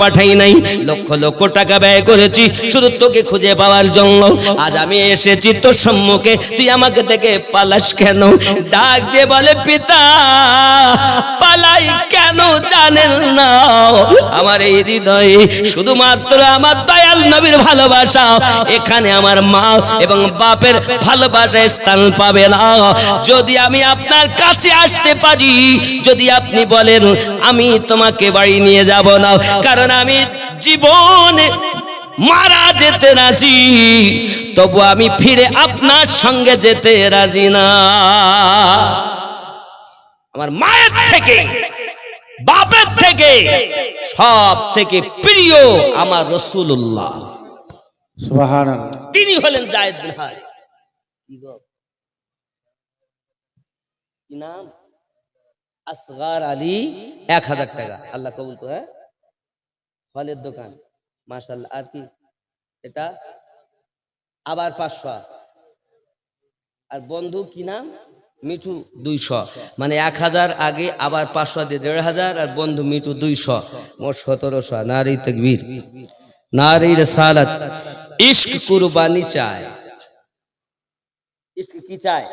পাঠাই নাই। লক্ষ লক্ষ টাকা ব্যয় করেছি, শুধু তোকে খুঁজে পাওয়ার জন্য। আজ আমি এসেছি তোর সম্মুখে, তুই আমাকে থেকে পালাস কেন? ডাক দিয়ে বলে, পিতা, পালাই কেন জানেন না? আমার এই হৃদয়ে শুধুমাত্র আমার দয়াল নবীর ভালোবাসা। এখানে আমার মা এবং বাপের ভালোবাসা স্থান পাবে না। যদি আমি আপনার কাছে আসতে পারি, যদি আপনি বলেন, আমি তোমাকে বাড়ি নিয়ে যাব না। কারণ আমি জীবনে মারা যেতে রাজি। তবু আমি ফিরে আপনার সঙ্গে যেতে রাজি না। আমার মায়ের থেকে বাপের থেকে সব থেকে প্রিয় আমার রসুল্লাহ তিনি হলেন জায়েদ বিন হারিস। কি নাম? আসগার আলী এক হাজার টাকা। আল্লাহ কবুল করে হ্যাঁ? ফলের দোকান। মাশাল্লাহ আর কি? এটা আবার পাঁচশো। আর বন্ধু, কি নাম? মিঠু দুইশো। মানে এক হাজার আগে আবার পাঁচশো দিয়ে দেড় হাজার, আর বন্ধু মিঠু দুইশো। মোট সতেরোশো। নারী তকবীর। নারীর সালাত ইশক কুরবানি চায়। ইশক কি চায়?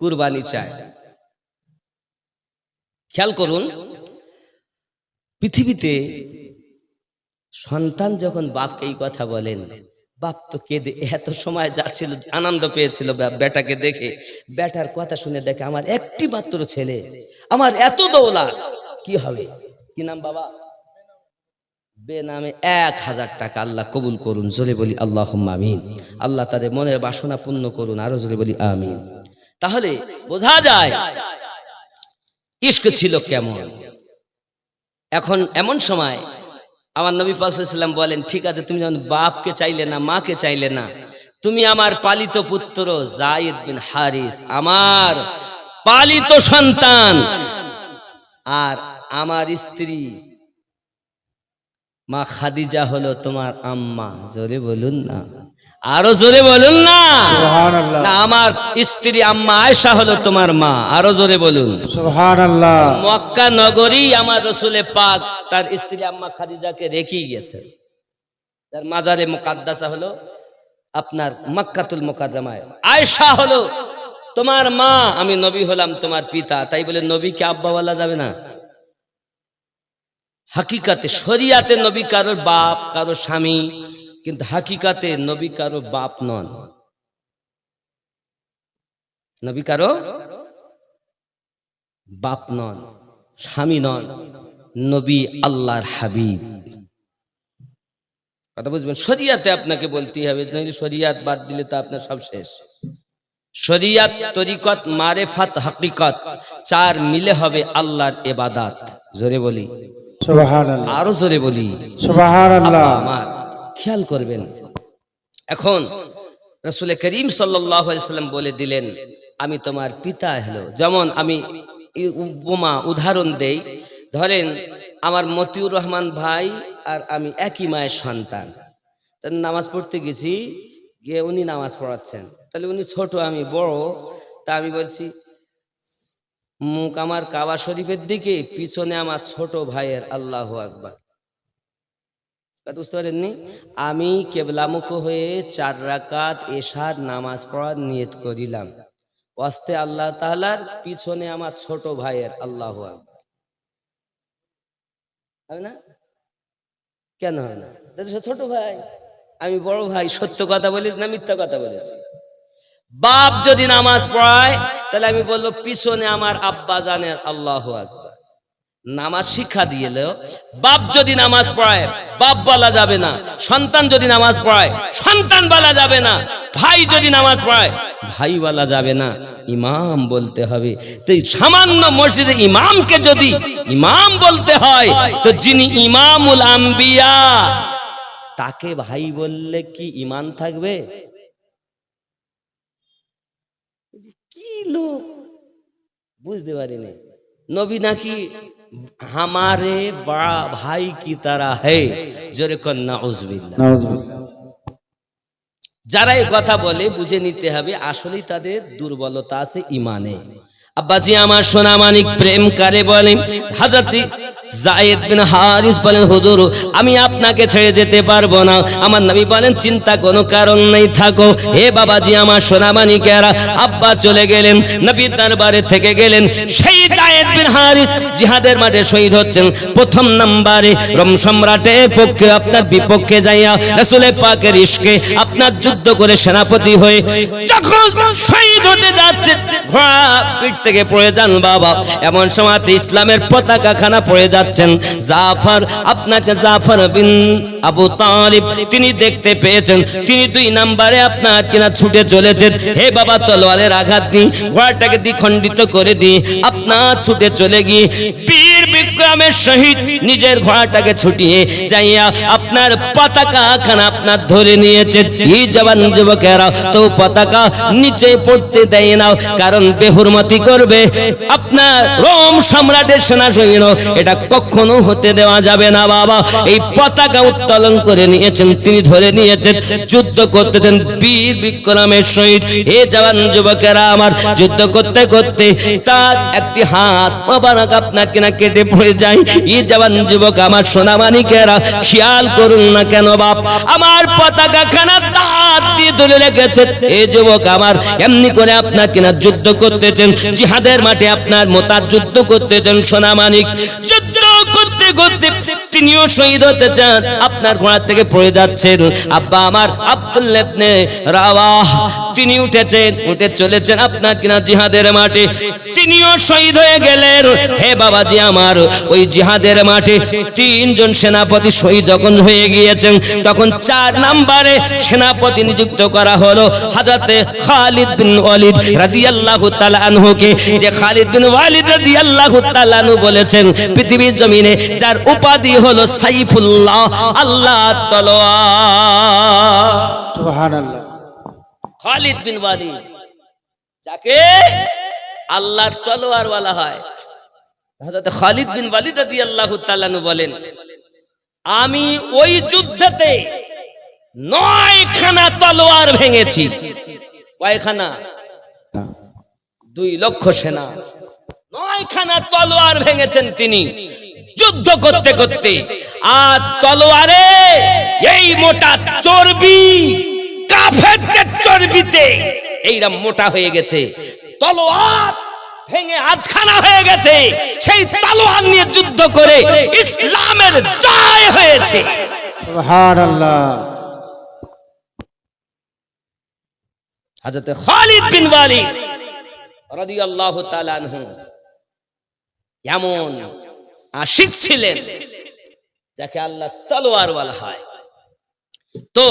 কুরবানি চায়। খেয়াল করুন, পৃথিবীতে সন্তান যখন বাপকে এই কথা বলেন, বাপ তো কেঁদে এত সময় যাচ্ছিল, আনন্দ পেয়েছিল বেটাকে দেখে। বেটার কথা শুনে দেখে, আমার একটি মাত্র ছেলে, আমার এত দৌলাত কি হবে? কি নাম বাবা? বেনামে এক হাজার টাকা আল্লাহ কবুল করুন, জোরে বলি আল্লাহ আমিন। আল্লাহ তাদের মনের বাসনা পূর্ণ করুন, আরও জোরে বলি আমিন। তাহলে বোঝা যায় ইস্ক ছিল কেমন। এখন এমন সময় আমার নবী পাকসাল্লাম বলেন, ঠিক আছে, তুমি যখন বাপকে চাইলে না, মাকে চাইলে না, তুমি আমার পালিত পুত্র জায়দ বিন হারিস, আমার পালিত সন্তান, আর আমার স্ত্রী মা খাদিজা হলো তোমার আম্মা। জোরে বলুন না। আরও জোরে বলুন না। আমার স্ত্রী আম্মা আয়েশা হলো তোমার মা। আরও জোরে বলুন। মক্কা নগরী আমার রসুলে পাক তার স্ত্রী আম্মা খাদিজাকে রেখেই গেছে। তার মাজারে মুকাদ্দাসা হলো আপনার মক্কাতুল মুকাদ্দামায়। আয়েশা হলো তোমার মা। আমি নবী হলাম তোমার পিতা। তাই বলে নবীকে আব্বা বলা যাবে না? হাকিকাতে শরিয়াতে নবী কারোর বাপ কারও স্বামী, কিন্তু হাকিকাতে নবী কারও বাপ নন। নবী কারও বাপ নন, স্বামী নন, নবী আল্লাহর হাবিব। কথা বুঝবেন? শরিয়াতে আপনাকে বলতেই হবে, নইলে শরিয়াত বাদ দিলে তো আপনার সব শেষ। শরিয়াত তরিকত, মারেফাত, হাকিকত, চার মিলে হবে আল্লাহর এবাদাত। জোরে বলি। আরও জোরে বলি। আমার খেয়াল করবেন। এখন রসুল করিম সাল্লাম বলে দিলেন আমি তোমার পিতা হলো। যেমন আমি উপমা উদাহরণ দেই ধরেন আমার মতিউর রহমান ভাই আর আমি একই মায়ের সন্তান। নামাজ পড়তে গেছি গিয়ে উনি নামাজ পড়াচ্ছেন। তাহলে উনি ছোট আমি বড়। তা আমি বলছি মুখ আমার কাবা শরীফের দিকে, পিছনে আমার ছোট ভাইয়ের আল্লাহ আকবার। বুঝতে পারেননি? আমি কেবলামুখ হয়ে চার রাকাত এশার নামাজ পড়ার নিয়ত করিলাম। অস্তে আল্লাহ তাআলার পিছনে আমার ছোট ভাইয়ের আল্লাহ আকবার। হবে না? কেন হয় না? ছোট ভাই। আমি বড় ভাই, সত্য কথা বলিস না মিথ্যা কথা বলেছি বাপ যদি নামাজ পড়ায়, তাহলে আমি বলব, পিছনে আমার আব্বা জানের আল্লাহ আকবার। নামাজ শিক্ষা দিয়েল বাপ যদি নামাজ পড়ায়, বাপ বলা যাবে না। সন্তান যদি নামাজ পড়ায়, সন্তান বলা যাবে না। ভাই যদি নামাজ পড়ায়, ভাই বলা যাবে না। ইমাম বলতে হবে। তো সামান্য মসজিদে ইমামকে যদি ইমাম বলতে হয়, তো যিনি ইমামুল আম্বিয়া, তাকে ভাই বললে কি ইমান থাকবে কি লোক বুঝতে পারিনি। নবী নাকি হামারে বড়া ভাই কি তারা হে? জোরে কন্যা যারা এই কথা বলে, বুঝে নিতে হবে, আসলেই তাদের দুর্বলতা আছে ইমানে। আব্বাজি আমার সোনামানিক প্রেম কারে বলে হাজরতি জায়েদ বিন হারিস বলেন, হুজুর, আমি আপনাকে ছেড়ে যেতে পারব না। আমার নবী বলেন, চিন্তা কোনো কারণ নেই, থাকো। হে বাবাজি, আমার সোনামানিকেরা আব্বা চলে গেলেন, নবী দরবারে থেকে গেলেন। সেই জায়েদ বিন হারিস জিহাদের মাঠে শহীদ হচ্ছেন। প্রথম নাম্বারে রম সম্রাটের পক্ষে আপনার বিপক্ষে যাইয়া রাসূলের পাকের ইশকে আপনার যুদ্ধ করে সেনাপতি হয়ে যখন শহীদ হতে যাচ্ছে, ঘোড়া পিঠ থেকে পড়ে যান বাবা। এমন সময় ইসলামের পতাকা খানা পড়ে যাচ্ছেন। জাফর, আপনাকে জাফর বিন আবু তালিব, তিনি দেখতে পেয়েছেন। তিনি দুই নাম্বারে আপনার কিনা ছুটে চলেছেন। হে বাবা, তলোয়ারের আঘাত দিই ঘোড়াটাকে দ্বিখণ্ডিত করে দিই আপনার ছুটে চলে গিয়ে বীর বিক্রমের সহিত নিজের ঘোড়াটাকে ছুটিয়ে যাইয়া আপনার পতাকা খানা আপনার ধরে নিয়েছে। এই জবান যুবকেরা, তো পতাকা নিচে পড়তে দেয় না, কারণ বেহুরমতি করবে। আপনার রোম সম্রাটের সেনা সৈন্য এটা কখনো হতে দেওয়া যাবে না বাবা। এই পতাকা উত্তোলন করে নিয়েছেন, তিনি ধরে নিয়েছেন, যুদ্ধ করতেছেন বীর বিক্রমের সহিত। হে জওয়ান যুবকেরা আমার, যুদ্ধ করতে করতে তার একটি হাত, মোবারক আপনার কিনা কেটে পড়ে যায় এই জওয়ান যুবক আমার সোনামানিকেরা, খেয়াল করুন না কেন বাপ, আমার পতাকা খানা যুবক আমার এমনি করে আপনার কিনা যুদ্ধ করতেছেন, জিহাদের মাঠে আপনার মোতার যুদ্ধ করতেছেন, সোনামানিক। যুদ্ধ করতে করতে তিনিও শহীদ হতে চান, আপনার ঘোড়া থেকে পড়ে যাচ্ছেন। আব্বা আমার আব্দুল্লেবনে রাওয়াহ তিনি উঠেছেন, উঠে চলেছেন আপনার কিনা জিহাদের মাঠে। তিনিও শহীদ হয়ে গেলেন। হে বাবাজি আমার, ওই জিহাদের মাঠে তিনজন সেনাপতি শহীদ যখন হয়ে গিয়েছেন, তখন চার নাম্বারে সেনাপতি নিযুক্ত করা হলো হাজরতে খালিদ বিন ওয়ালিদ রাদিয়াল্লাহু তাআলা আনহুকে। যে খালিদ বিন ওয়ালিদ রাদিয়াল্লাহু তাআলা আনহু বলেছেন, পৃথিবীর জমিনে যার উপাধি হলো সাইফুল্লাহ আল্লাহ তলোয়ার। সুবহানাল্লাহ। খালিদ বিন ওয়ালিদ, যাকে আল্লাহর তলোয়ার বলা হয়। হযরত খালিদ বিন ওয়ালিদ রাদিয়াল্লাহু তাআলা বলেন, আমি ওই যুদ্ধেতে নয় খানা তলোয়ার ভেঙেছি। কয়খানা? দুই লক্ষ সেনা। নয়খানা তলোয়ার ভেঙেছেন তিনি, যুদ্ধ করতে করতে। আর তলোয়ারে এই মোটা চর্বি কাফেরদের চর্বিতে। এইরকম মোটা হয়ে গেছে। তলোয়ার ভেঙে আধখানা হয়ে গেছে। সেই তলোয়ার নিয়ে যুদ্ধ করে ইসলামের জয় হয়েছে। সুবহানাল্লাহ। হযরত খালিদ বিন ওয়ালিদ রাদিয়াল্লাহু তাআলা আনহু এমন আশিক ছিলেন যাকে আল্লাহ তলোয়ার বলা হয়। তো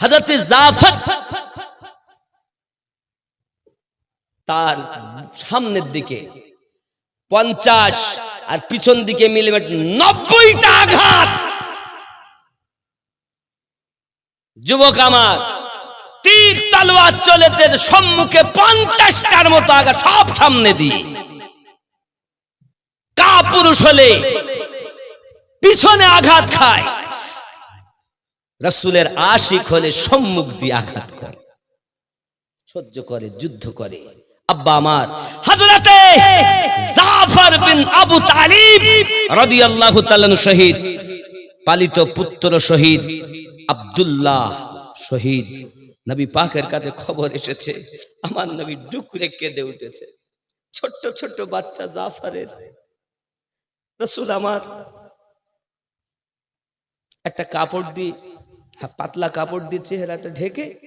হযরত জাফর তার সামনের দিকে পঞ্চাশ আর পিছন দিকে মিলিমিটার নব্বইটা আঘাত। যুবক আমার, তীর তালোয়ার চলেতে সম্মুখে পঞ্চাশটার মতো আঘাত সব সামনে দিয়ে। কা পুরুষ হলে পিছনে আঘাত খায়। রসুলের আশিক হলে সম্মুখ দিয়ে আঘাত করে। সহ্য করে, যুদ্ধ করে। আব্বা আমার, হযরতে জাফর বিন আবু তালিব রাদিয়াল্লাহু তাআলা শহীদ, পালিত পুত্র শহীদ, আব্দুল্লাহ শহীদ। নবী পাকের কাছে খবর এসেছে, আমার নবী ডুকরে কেঁদে উঠেছে। ছোট্ট ছোট্ট বাচ্চা জাফরের। রসুল আমার, একটা কাপড় দিয়ে পাতলা কাপড় দিয়ে চেহারাটা ঢেকে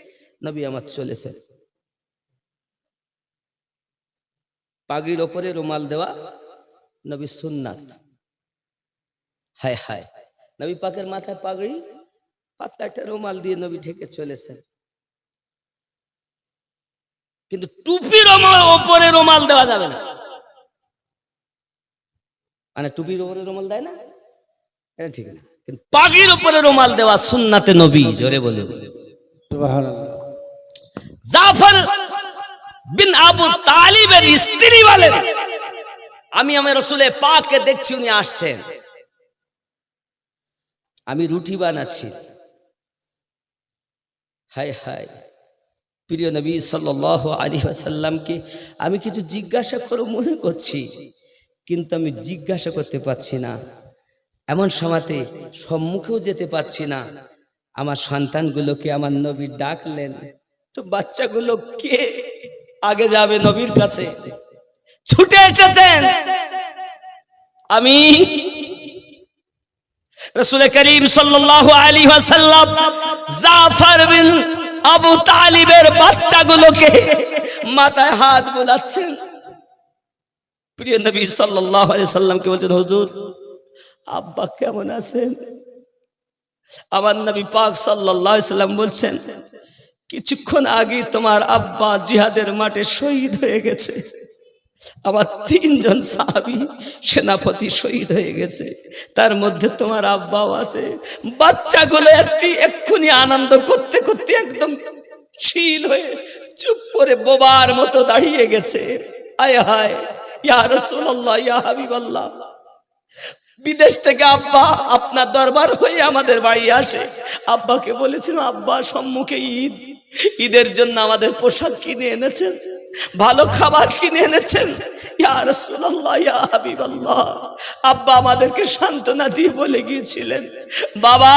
নবী আমার চলেছেন। পাগড়ির ওপরে রুমাল দেওয়া নবী সুন্নাত। হায় হায়, নবী পাকের মাথায় পাগড়ি, পাতলা একটা রুমাল দিয়ে নবী ঢেকে চলেছেন। কিন্তু টুপি রুমাল- ওপরে রুমাল দেওয়া যাবে না। মানে টুপির ওপরে রুমাল দেয় না? এটা ঠিক না। কিন্তু উপরে রুমাল দেওয়া সুন্নাতে নবী, জোরে সুবহানাল্লাহ জাফর বিন আবু তালিবের স্ত্রী বলেন, আমি আমার রসুলের পাককে দেখছি, উনি আসছেন। আমি রুটি বানাচ্ছি। হাই হাই প্রিয় নবী সাল্লাহ আলী আসাল্লামকে আমি কিছু জিজ্ঞাসা করে, মনে করছি, কিন্তু আমি জিজ্ঞাসা করতে পারছি না। এমন সময়তে সম্মুখেও যেতে পারছি না। আমার সন্তানগুলোকে আমার নবী ডাকলেন, তো বাচ্চাগুলো কে আগে যাবে নবীর কাছে? ছুটে এসেছেন? আমি রসুল করিম সাল্লাল্লাহু আলাইহি ওয়াসাল্লাম জাফর বিন আবু তালিবের বাচ্চাগুলোকে মাথায় হাত বোলাচ্ছেন। প্রিয় নবী সাল্লাল্লাহু আলাইহি সাল্লামকে বলছেন, হুজুর আব্বা কেমন আছেন? আমার নবী পাক আলাইহি সাল্লাম বলছেন, কিছুক্ষণ আগে তোমার আব্বা জিহাদের মাঠে শহীদ হয়ে গেছে। আমার তিনজন সাহাবি সেনাপতি শহীদ হয়ে গেছে। তার মধ্যে তোমার আব্বাও আছে। বাচ্চাগুলো এক্ষুনি আনন্দ করতে করতে একদম শীল হয়ে চুপ করে বোবার মতো দাঁড়িয়ে গেছে। আয় হায়, ইয়া রাসূলুল্লাহ, ইয়া হাবিবাল্লাহ। বিদেশ থেকে আব্বা আপনার দরবার হয়ে আমাদের বাড়ি আসে। আব্বাকে বলেছিলাম, আব্বা, সম্মুখে ঈদ। ঈদের জন্য আমাদের পোশাক কিনে এনেছেন। ভালো খাবার কিনে এনেছেন? আব্বা আমাদেরকে সান্ত্বনা দিয়ে বলে গিয়েছিলেন, বাবা,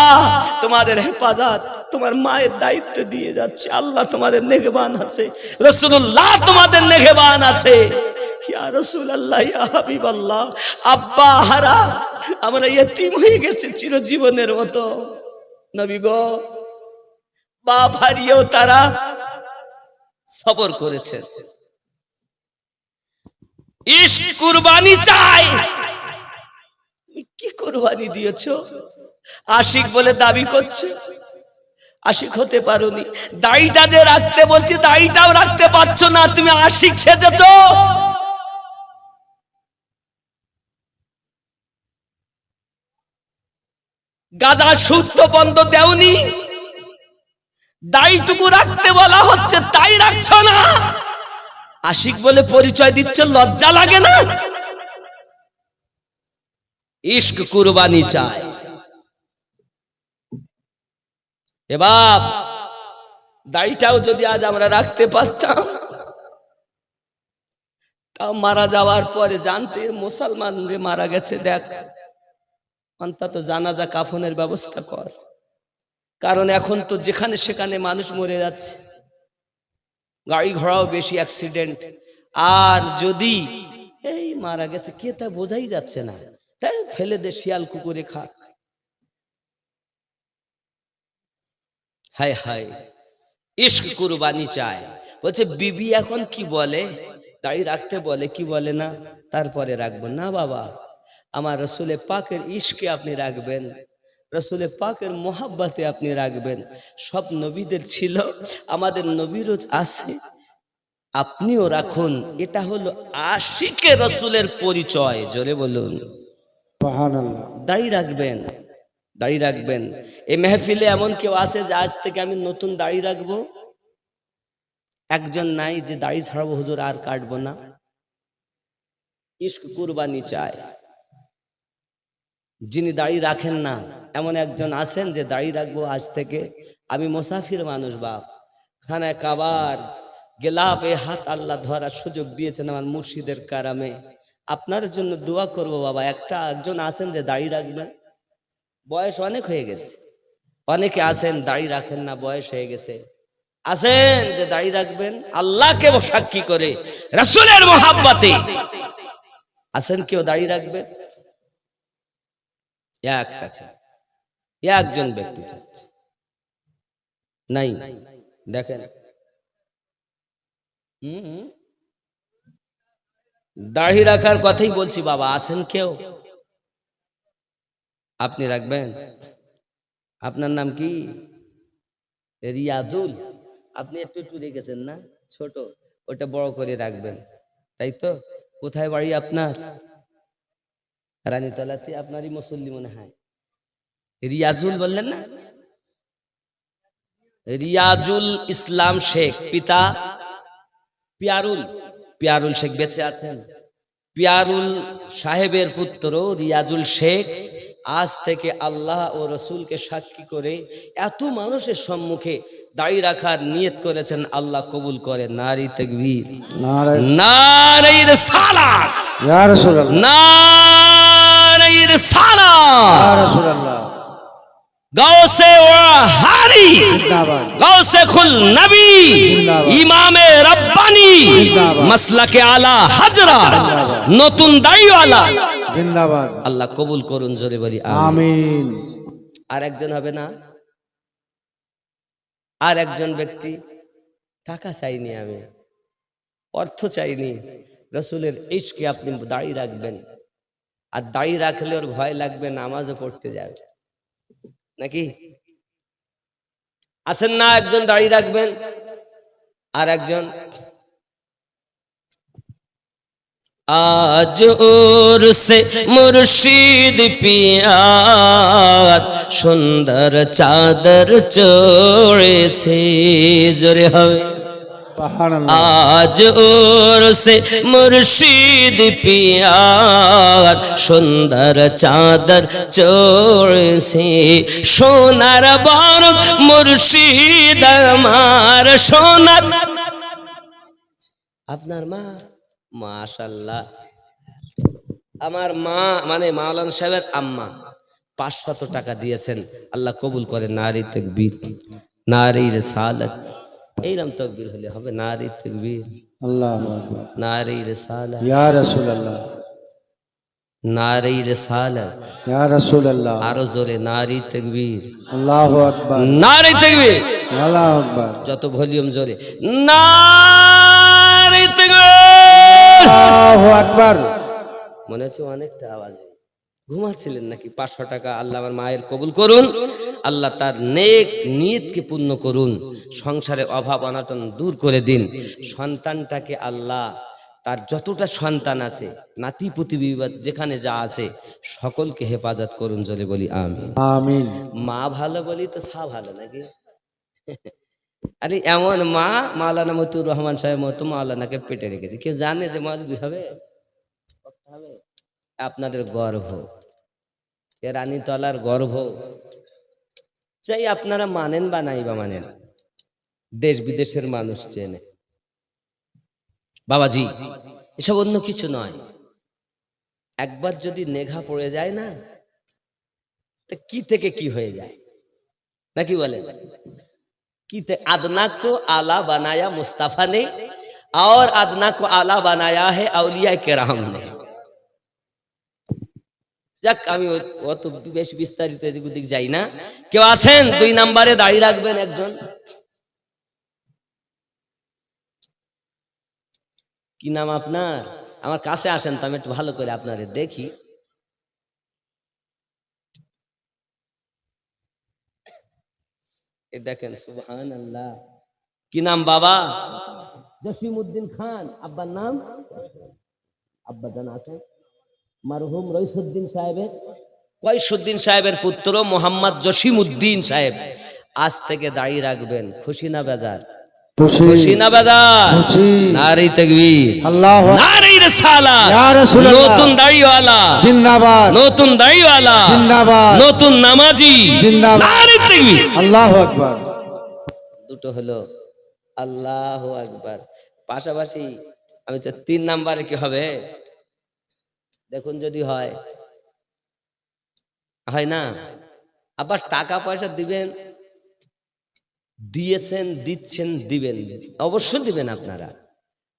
তোমাদের হেফাজত তোমার মায়ের দায়িত্ব দিয়ে যাচ্ছে। আল্লাহ তোমাদের নেগবান আছে। রসুল্লাহ তোমাদের নেগবান আছে। হারা, আমরা হয়ে গেছে চিরজীবনের মতো। নবী গো, বাপ হারিয়েও তারা সবর করেছেন। ইস কুরবানি চাই। কি কুরবানি দিয়েছ? আশিক বলে দাবি করছে। আশিক হতে পারোনি। দাড়িটা যে রাখতে বলছি দাড়িটাও রাখতে পারছ না। তুমি আশিক সেজেছো। গাজা শুদ্ধ বন্ধ দেওনি। দাড়িটুকু রাখতে বলা হচ্ছে, তাই রাখছো না? আশিক বলে পরিচয় দিচ্ছে, লজ্জা লাগে না? ইস্ক কুরবানি চায় এ বাপ দাড়িটাও যদি আজ আমরা রাখতে পারতাম তাও মারা যাওয়ার পরে জানতে মুসলমান রে মারা গেছে, দেখ। অন্তত জানাজা কাফনের ব্যবস্থা কর। কারণ এখন তো যেখানে সেখানে মানুষ মরে যাচ্ছে। গাড়ি ঘোড়াও বেশি অ্যাক্সিডেন্ট আর যদি এই মারা গেছে, কে তা বোঝাই যাচ্ছে না। হ্যাঁ ফেলে দে শিয়াল কুকুরে খাক। হায় হায় ইস্ক কুরবানি চায়। বলছে, বিবি এখন কি বলে? দাড়ি রাখতে বলে, কি বলে না? তারপরে রাখব। না বাবা, আমার রসুলে পাকের ইস্কে আপনি রাখবেন। রসুলে পাকের মোহাব্বাতে আপনি রাখবেন। সব নবীদের ছিল আমাদের নবীরও আছে। আপনিও রাখুন এটা হলো আশিকে রসুলের পরিচয় জোরে বলুন। দাড়ি রাখবেন দাড়ি রাখবেন। এই মেহফিলে এমন কেউ আছে যে আজ থেকে আমি নতুন দাড়ি রাখব? একজন নাই যে দাড়ি ছাড়াবো হুজুর আর কাটবো না। ইস্ক কুরবানি চায়। যিনি দাড়ি রাখেন না, এমন একজন আছেন যে দাড়ি রাখব আজ থেকে। আমি মোসাফির মানুষ, বাপ। খানায় কাবার গেলাফ এ হাত আল্লাহ ধরার সুযোগ দিয়েছেন আমার মুর্শিদের কারামে। আপনার জন্য দোয়া করব, বাবা। একটা একজন আছেন যে দাড়ি রাখবেন বয়স অনেক হয়ে গেছে। অনেকে আছেন, দাড়ি রাখেন না, বয়স হয়ে গেছে। আছেন যে দাড়ি রাখবেন, আল্লাহকে সাক্ষী করে, রাসূলের মোহাব্বতে। আছেন কেউ দাড়ি রাখবেন একটা আছে একজন ব্যক্তি চাচ্ছে। নাই, দেখেন। দাড়ি রাখার কথাই বলছি বাবা, আছেন কেউ? আপনি রাখবেন? আপনার নাম কি? রিয়াজুল। আপনি একটু একটু রেখেছেন না? ছোট, ওটা বড় করে রাখবেন। তাই তো? কোথায় বাড়ি আপনার? রানীতলাতে আপনারই মুসল্লি মনে হয়। রিয়াজুল বললেন না? রিয়াজুল ইসলাম শেখ, পিতা পিয়ারুল। পিয়ারুল শেখ বেঁচে আছেন। পিয়ারুল সাহেবের পুত্র রিয়াজুল শেখ আজ থেকে আল্লাহ ও রসুলকে সাক্ষী করে এত মানুষের সম্মুখে দাড়ি রাখার নিয়ত করেছেন আল্লাহ কবুল করে। নারী তেকবীর। নারীর সালা নারীর সালা গাউসে হারি জিন্দাবাদ। গাউসে খুল নবী। ইমামে রব্বানি। মাসলাকে আলা হাজরা। নতুন জিন্দাবাদ। আল্লাহ কবুল করুন জোরে বলি। আমিন। আর একজন হবে না? আর একজন ব্যক্তি, টাকা চাইনি আমি, অর্থ চাইনি, রসুলের ইশকে আপনি দাঁড়িয়ে রাখবেন। আর দাঁড়িয়ে রাখলে ওর ভয় লাগবে, নামাজও পড়তে যাবে। নাকি? আসেন না একজন দাঁড়িয়ে রাখবেন? আর একজন আজ ওর সে মুর্শিদ পিয়ার সুন্দর চাদর চড়েছে জোরে হবে। আজ ওর সে মুর্শিদ পিয়ার সুন্দর চাদর চড়েছে। সোনার বারক মুর্শিদ আমার সোনার আপনার মা মাশাল্লাহ আমার মা মানে মাওলানা সাহেবের আম্মা পাঁচশত টাকা দিয়েছেন। আল্লাহ কবুল করে নারী তকবীর নারীর সালত এইরকম তকবীর হলে হবে নারী তকবীর। আল্লাহু নারীর সালত ইয়া রাসূলুল্লাহ। ইয়া রাসূলুল্লাহ। আরও জোরে নারী তকবীর। আল্লাহু আকবার। নারী তকবীর। আল্লাহু আকবার। যত ভলিউম জোরে। নারী তকবীর। আকবার। মনে হচ্ছে অনেকটা আওয়াজে ঘুমাচ্ছিলেন নাকি? পাঁচশো টাকা আল্লাহ আমার মায়ের কবুল করুন। আল্লাহ তার নেক নিয়তকে পূর্ণ করুন। সংসারে অভাব অনাটন দূর করে দিন। সন্তানটাকে আল্লাহ তার যতটা সন্তান আছে নাতি পুতি বিবাদ যেখানে যা আছে সকলকে হেফাজত করুন জলে বলি আমি আমিন। মা ভালো বলি তো সা ভালো নাকি? আরে এমন মা, মাওলানা মতুর রহমান সাহেব মতো মাওলানাকে পেটে রেখেছে। কেউ জানে যে মালবি হবে? আপনাদের গর্ভ। এ রানীতলার গর্ভ। চাই আপনারা মানেন বা নাই বা মানেন। দেশ বিদেশের মানুষ চেনে। বাবাজি, এসব অন্য কিছু নয়। একবার যদি নেঘা পড়ে যায় না, তা কি থেকে কি হয়ে যায়? নাকি বলেন? की ते अदना को आला बनाया मुस्तफ़ा ने और अदना को आला बनाया है अलिया केराम ने যাক আমি ও- অত বেশ বিস্তারিত এদিক ওদিক যাই না কেউ আছেন দুই নাম্বারে দাঁড়িয়ে রাখবেন একজন কি নাম আপনার আমার কাছে আসেন তো আমি একটু ভালো করে আপনারে দেখি এ দেখেন সুবহান আল্লাহ কি নাম বাবা? জসিমউদ্দিন খান। আব্বার নাম? আব্বা জান আছেন মারহুম রইসুদ্দিন সাহেবের। কয়সুদ্দিন সাহেবের পুত্র মোহাম্মদ জসিমউদ্দিন সাহেব। আজ থেকে দাঁড়িয়ে রাখবেন। খুশি না বেজার? খুশি। না বেজার? নারী তকবীর। আল্লাহু নারী রিসালা ইয়া রাসূলুল্লাহ। নতুন দাড়িওয়ালা। জিন্দাবাদ। নতুন দাড়িওয়ালা। জিন্দাবাদ। নতুন নামাজি। জিন্দাবাদ। আল্লাহু আকবার। দুটো হলো আল্লাহ আকবার। পাশাপাশি আমি চাই তিন নাম্বারে কি হবে? দেখুন যদি হয়। হয় না? আবার টাকা পয়সা দিবেন দিয়েছেন দিচ্ছেন দিবেন। অবশ্যই দিবেন আপনারা।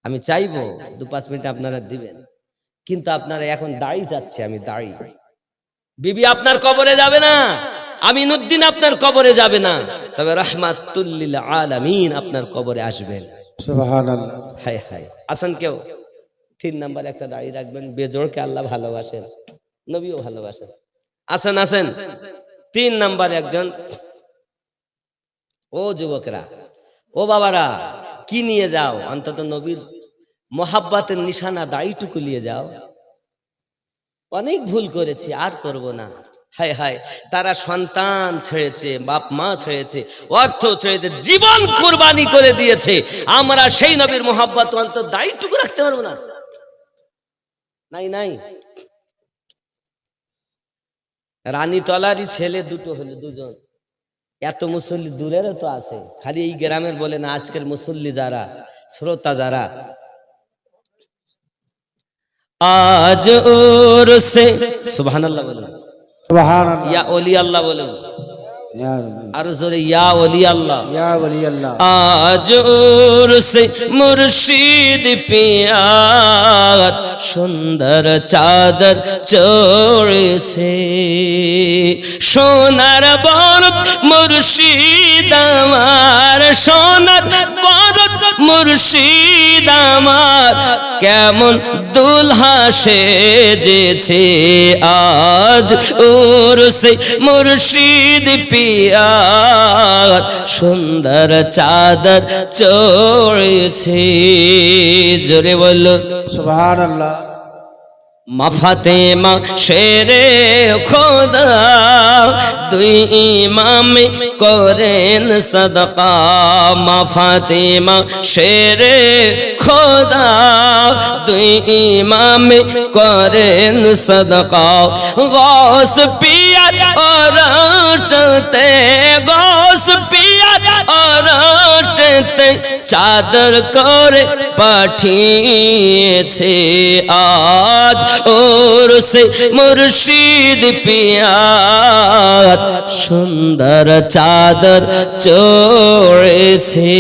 আমি চাইব দু পাঁচ মিনিট আপনারা দিবেন। কিন্তু আপনারা এখন দাঁড়িয়ে যাচ্ছে আমি দাঁড়িয়ে। বিবি আপনার কবরে যাবে না? আমিনুদ্দিন আপনার কবরে যাবে না। তবে রহমাতুল্লিল আলামিন আপনার কবরে আসবেন। সুবহানাল্লাহ। হায় হায়। আসেন কেউ? তিন নাম্বার একটা দাড়ি রাখবেন বেজোড়কে আল্লাহ ভালোবাসেন নবীও ভালোবাসেন। আসেন আসেন। তিন নাম্বার একজন। ও যুবকরা ও বাবারা কি নিয়ে যাও? অন্তত নবীর মোহাব্বাতের নিশানা দাড়িটুকু নিয়ে যাও। অনেক ভুল করেছি আর করব না। হায় হায়, তারা সন্তান ছেড়েছে, বাপ মা ছেড়েছে, অর্থ ছেড়েছে, জীবন কুরবানি করে দিয়েছে। আমরা সেই নবীর মোহাব্বত অন্তত দায়িত্বটুকু রাখতে পারব না। নাই নাই। রানী তলারই ছেলে দুটো হলো, দুজন। এত মুসল্লি দূরেরও তো আছে। খালি এই গ্রামের বলে না, আজকের মুসল্লি যারা, শ্রোতা যারা। আজ ওর সে সুবহানাল্লাহ বলুন। ইয়া ওলি আল্লাহ বলুন আর জোরে ইয়া ওলি আল্লাহ ইয়া ওলি আল্লাহ আজ ওর সে মুর্শিদ পিয়াত সুন্দর চাদর চড়েছে। সোনার বরত মুর্শিদ আমার সোনার বরত মুর্শিদ আমার, কেমন দুলহা সেজেছে আজ। ওর সে মুর্শিদ পিয়া সুন্দর চাদর চড়েছে। জোরে বলল। সুবহান মাফাতে মা শেরে খোদা, দুই ইমাম করেন সদকা। মাফাতে মা শেরে খোদা, দুই ইমাম করেন সদকা। গস পিয়া আর চলতে গস পিয়া और চাদর করে পাঠিয়েছে আজ। ওর সে মুর্শিদ পিয়াত সুন্দর চাদর চড়েছে।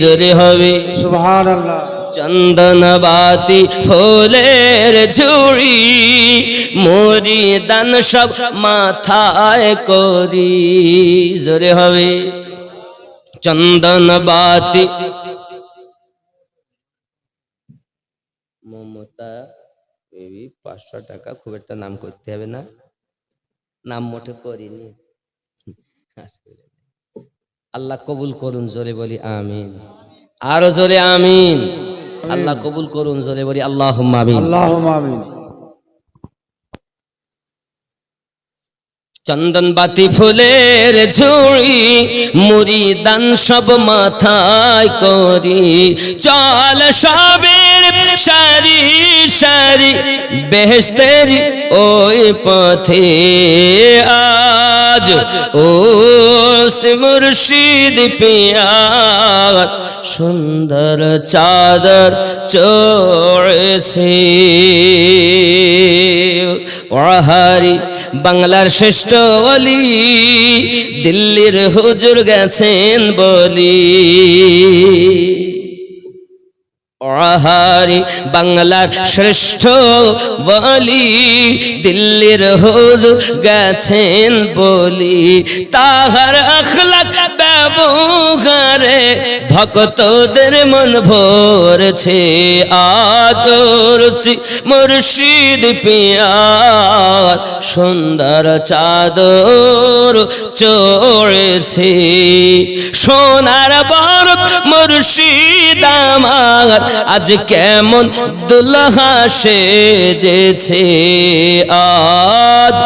জোরে হবে। সুবহান আল্লাহ চন্দন বাতি ফুলের ঝুড়ি মরি দান সব মাথায় করি। জোরে হবে। চন্দন বাতি। মমতা বেবি পাঁচশো টাকা খুব একটা নাম করতে হবে না। নাম মোটে করিনি। আল্লাহ কবুল করুন জোরে বলি আমিন। আরও জোরে আমিন। আল্লাহ কবুল করুন জোরে বলি আল্লাহ আমিন। আল্লাহুম্মা আমিন। চন্দন বাতি ফুলের ঝুড়ি মুড়ি দান সব মাথায় করি। চল সবের সারি সারি বেহেস্তের ওই পথে আজ ও মুর্শিদ পিয়ার সুন্দর চাদর চড়েছে। ওহারি বাংলার শ্রেষ্ঠ অলি, দিল্লির হুজুর গেছেন বলি। অহারি বাংলার শ্রেষ্ঠ বলি দিল্লির হুজুর গেছেন বলি। তাহার আখলাক ব্যবহারে ভক্তদের মন ভরছে। আজ ওরছি মুর্শিদ পিয়ার, সুন্দর চাদর চড়েছে। সোনার বরত মুর্শিদ আমার আজ কেমন দুলহা সেজেছে আজ।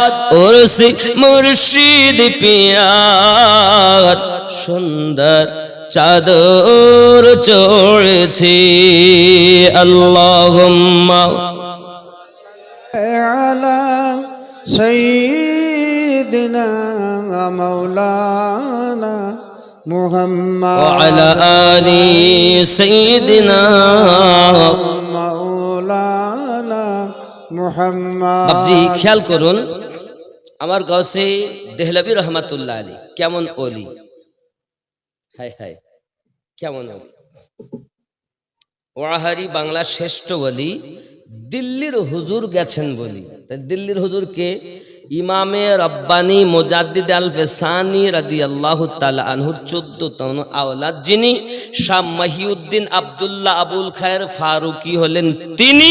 ওরসি মুর্শিদ পিয়ার সুন্দর চাদর চড়েছি। আল্লাহ সৈদিনা মৌলানা محمد وعلى آل سيدنا مولانا محمد বাবজি খেয়াল করুন আমার গসে দেহলবি রহমাতুল্লাহ আলী কেমন অলি হাই হাই কেমন অলি ওয়াহারি বাংলার শ্রেষ্ঠ বলি দিল্লির হুজুর গেছেন বলি তাই দিল্লির হুজুর কে ইমামে রব্বানি মোজাদ্দিদ আল ফেসানি রাদি আল্লাহ তালা আনহুর চোদ্দতম আওলাদ যিনি শাহ মহিউদ্দিন আবদুল্লাহ আবুল খায়ের ফারুকি হলেন। তিনি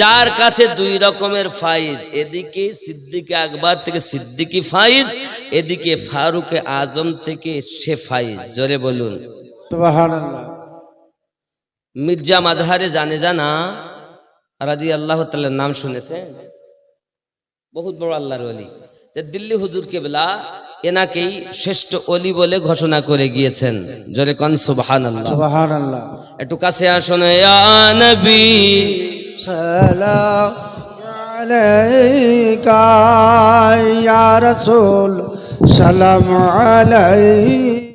যার কাছে দুই রকমের ফাইজ এদিকে সিদ্দিকে আকবর থেকে সিদ্দিকি ফাইজ এদিকে ফারুকে আজম থেকে সে ফাইজ। জোরে বলুন। মির্জা মাজহারে জানে জানা রাজি আল্লাহ তাল্লার নাম শুনেছে বহুত বড় আল্লাহর অলি যে দিল্লি হুজুর কেবলা এনাকেই শ্রেষ্ঠ অলি বলে ঘোষণা করে গিয়েছেন। জোরে কন সুবহান আল্লাহ একটু কাছে আসুন নবী। সালাম আলাইকা ইয়া রাসূল সালাম আলাইকা।